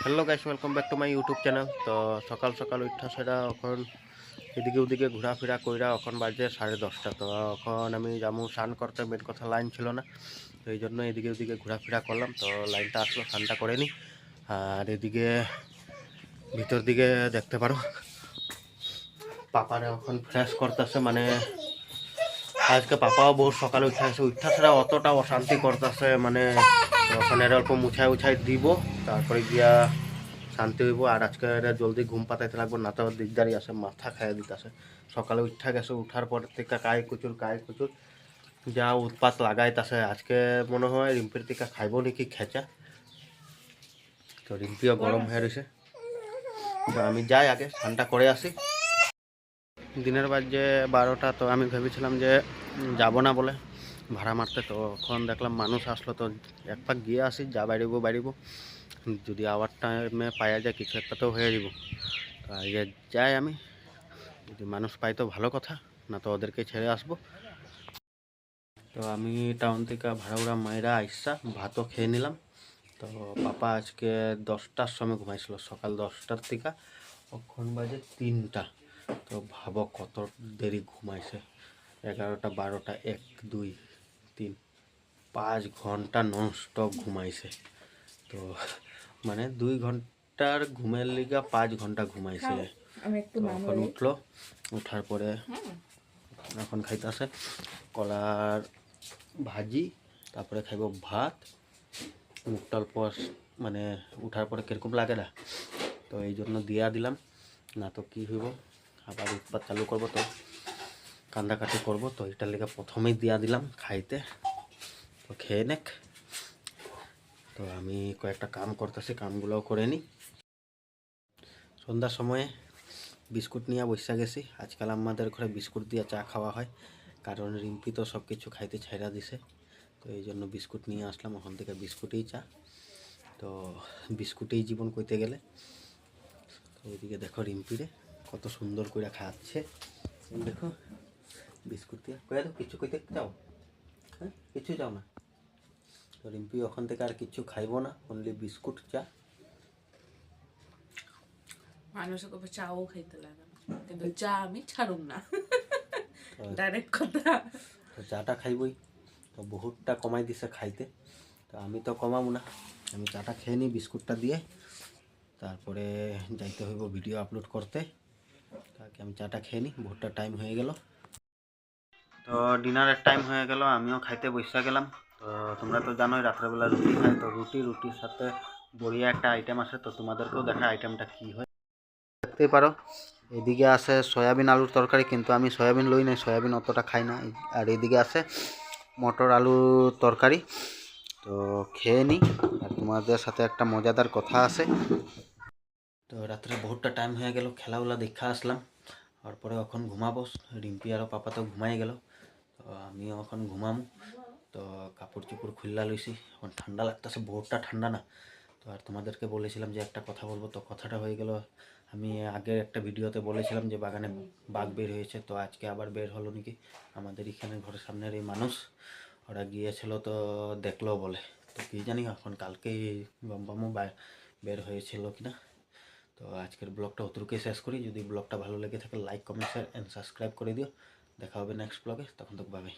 Hello guys welcome back to my YouTube channel তো সকাল সকাল উঠা সেটা এখন এদিকে ওদিকে ঘোরাফেরা কইরা এখন বাজে সাড়ে দশটা। তো এখন আমি যাব স্নান করতে মেন কথা লাইন ছিল না। তো এই জন্য এদিকে ওদিকে ঘোরাফেরা করলাম, তো লাইনটা আসলো, স্নানটা করে নি। আর এদিকে ভিতর দিকে দেখতে পারো, পাপারে এখন ফ্রেশ করতেছে মানে আজকে পাপাও বহুত সকালে উঠে আসে। উঠা ছাড়া অতটা অশান্তি করতেছে মানে ওখানে অল্প মুছাই উছাই দিব, তারপরে গিয়া শান্তি হইব। আর আজকে এরা জলদি ঘুম পাতাইতে লাগবো, না তো দিকদারি আছে, মাথা খাইয়া দিতেছে সকালে উঠা গেছে, উঠার পর থেকে কায় কুচুর কায় কুচুর। যা উৎপাত লাগাইতাছে, আজকে মনে হয় রিম্পির টিকা খাইব নাকি খেচা। তো রিম্পিও গরম হয়ে রয়েছে তো আমি যাই আগে, স্নানটা করে আসি। দিনের বাজে বারোটা, তো আমি ভেবেছিলাম যে যাব না বলে। ভাড়া মারতে তো এখন দেখলাম মানুষ আসলো তো এক পাক গিয়ে আসি, যা বাড়িব বাড়িব। যদি আবার টাইমে পাওয়া যায়, কিছু একটা তো হয়ে যাব তো আগে যাই আমি। যদি মানুষ পাই তো ভালো কথা, না তো ওদেরকে ছেড়ে আসব। তো আমি টাউন থেকে ভাড়া উড়া মায়েরা আইসা ভাতও খেয়ে নিলাম। তো পাপা আজকে দশটার সময় ঘুমাইছিল, সকাল দশটার থেকে। কখন বাজে তিনটা। তো ভাবো কত দেরি ঘুমাইছে। এগারোটা, বারোটা, এক, দুই। তিন পাঁচ ঘণ্টা নন স্টপ ঘুমাইছে। তো মানে দুই ঘণ্টার ঘুমের লিগা পাঁচ ঘণ্টা ঘুমাইছে। এখন উঠল উঠার পরে এখন খাইতেছে কলার ভাজি তারপরে খাইব ভাত। মুখটা অল্প মানে উঠার পরে কীরকম লাগে না। তো এই জন্য দিয়া দিলাম না তো কি হইব? আবার উৎপাত চালু করব তো। কান্দাকাটি করব। তো এটার লেগে প্রথমেই দিয়া দিলাম খাইতে। তো খেয়ে নেক। তো আমি কয়েকটা কাম করতেছি, কামগুলোও করে নিই। সন্ধ্যার সময়ে বিস্কুট নিয়ে বসে গেছি। আজকাল আমাদের ঘরে বিস্কুট দিয়ে চা খাওয়া হয়, কারণ রিম্পি তো সব কিছু খাইতে ছাইরা দিছে। তো এই জন্য বিস্কুট নিয়ে আসলাম ওখান থেকে বিস্কুটেই চা। তো বিস্কুটেই জীবন কইতে গেলে। তো ওইদিকে দেখো রিম্পিরে কত সুন্দর করে খাচ্ছে। দেখো। বিস্কুট দিয়ে। কয়ে কিছু কইতে চাও? হ্যাঁ কিছু চাও না? তো রিম্পি ওখান থেকে আর কিছু খাইবো না অনলি বিস্কুট চা। চাও খাইতে লাগে কিন্তু চা আমি ছাড়ুম না। ডাইরেক্ট কথা। তো চাটা খাইবই। তো বহুতটা কমাই দিছে খাইতে। তো আমি তো কমাবো না। আমি চাটা খেয়ে নিই বিস্কুটটা দিয়ে। তারপরে যাইতে হইব ভিডিও আপলোড করতে। তাকে আমি চাটা খেয়ে নিই বহুতটা টাইম হয়ে গেল। তো ডিনারের টাইম হয়ে গেল, আমিও খাইতে বসে গেলাম। তো তোমরা তো জানোই রাত্রেবেলা রুটি খাই, তো রুটি, রুটির সাথে বড়িয়া একটা আইটেম আছে, তো তোমাদেরকেও দেখা আইটেমটা কী হয়। দেখতেই পারো, এদিকে আছে সয়াবিন আলুর তরকারি, কিন্তু আমি সয়াবিন লই নাই, সয়াবিন অতটা খাই না। আর এদিকে আছে মটর আলুর তরকারি। তো খেয়ে নিই আর তোমাদের সাথে একটা মজাদার কথা আছে। তো রাত্রে বহুতটা টাইম হয়ে গেল খেলাগুলা দেখা আসলাম। তারপরে এখন ঘুমাবো, রিম্পি আর পাপা তো ঘুমাই গেল। আমিও এখন ঘুমাম। তো কাপড় চোপড় খুললা লইছি। এখন ঠান্ডা লাগতেছে বহুতটা ঠান্ডা না। তো আর তোমাদেরকে বলেছিলাম যে একটা কথা বলব। তো কথাটা হয়ে গেল, আমি আগের একটা ভিডিওতে বলেছিলাম যে বাগানে বাঘ বের হয়েছে। তো আজকে আবার বের হলো নাকি? আমাদের এখানে ঘরের সামনের এই মানুষ। ওরা গিয়েছিল তো দেখল বলে। তো কী জানি এখন কালকেই গম্বামও বের হয়েছিল কিনা। তো আজকের ব্লগটা অতটুকুই শেষ করি। যদি ব্লগটা ভালো লেগে থাকে like comment share and subscribe করে দিও। দেখা হবে নেক্সট ব্লগে তখন তো পাবে